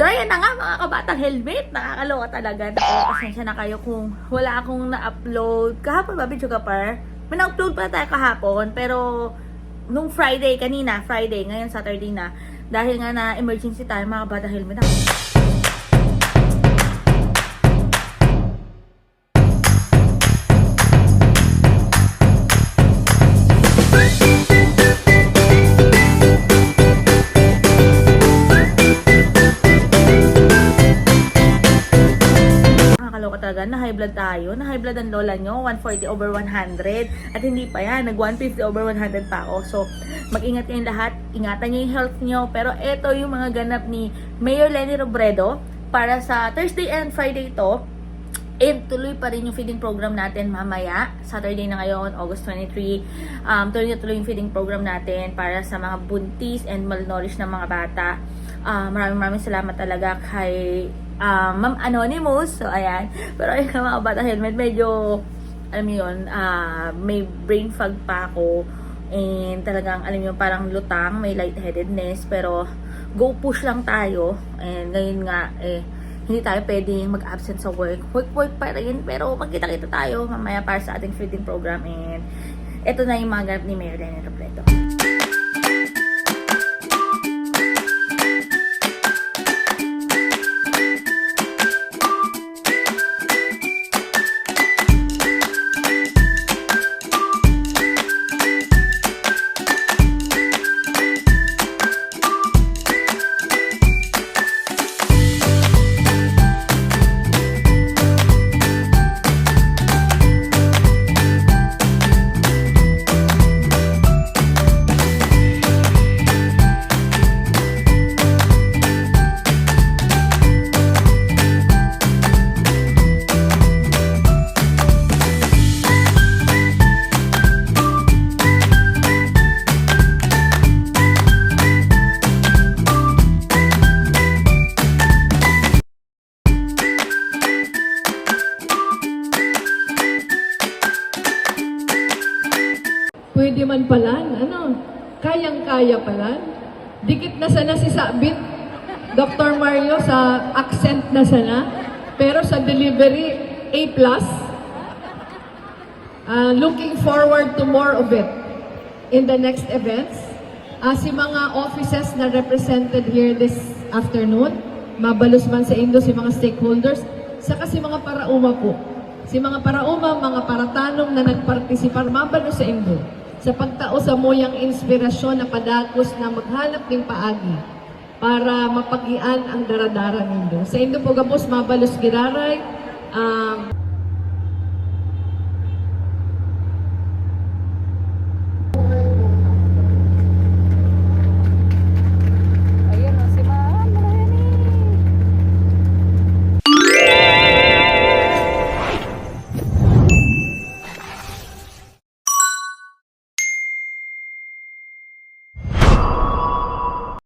So, ayan na nga mga kabatang helmet. Nakakaloka talaga. Ako, pasensya na kayo kung wala akong na-upload. Kahapon ba, Bidyo Kapar? May na-upload pa tayo kahapon. Pero, nung Friday, kanina, Friday, ngayon Saturday na. Dahil nga na emergency tayo mga kabatang helmet. Ako, talaga, na high blood tayo. Na high blood ang lola nyo, 140 over 100. At hindi pa yan, nag 150 over 100 pa ako. So, mag-ingat kayong lahat. Ingatan nyo yung health nyo. Pero ito yung mga ganap ni Mayor Lenny Robredo para sa Thursday and Friday to. And tuloy pa rin yung feeding program natin mamaya. Saturday na ngayon, August 23. Um, tuloy na tuloy yung feeding program natin para sa mga buntis and malnourished na mga bata. Ah, maraming maraming salamat talaga kay ah, Ma'am Anonymous. So, ayan. Pero ayun nga, mga bata helmet, medyo, alam mo yun, ah, may brain fog pa ako. And talagang, alam yun, parang lutang, may lightheadedness. Pero, go push lang tayo. And ngayon nga, eh, hindi tayo pwedeng mag-absent sa work. Work-work pa rin, pero magkita-kita tayo mamaya para sa ating feeding program. And ito na yung mga ganap ni Mayor Lenny Robredo. Pwede man pala, ano, kayang-kaya pala. Dikit na sana si Sabit, Dr. Mario sa accent na sana, pero sa delivery, A+. Uh, looking forward to more of it in the next events. Uh, si mga offices na represented here this afternoon, mabalos man sa Indo si mga stakeholders, saka si mga parauma po. Si mga parauma, mga paratanong na nagpartisipar, mabalos sa Indo sa pagtao sa moyang inspirasyon na padagos na maghanap ng paagi para mapagian ang daradara nindo. Sa Indo po gabos mabalos giraray, um,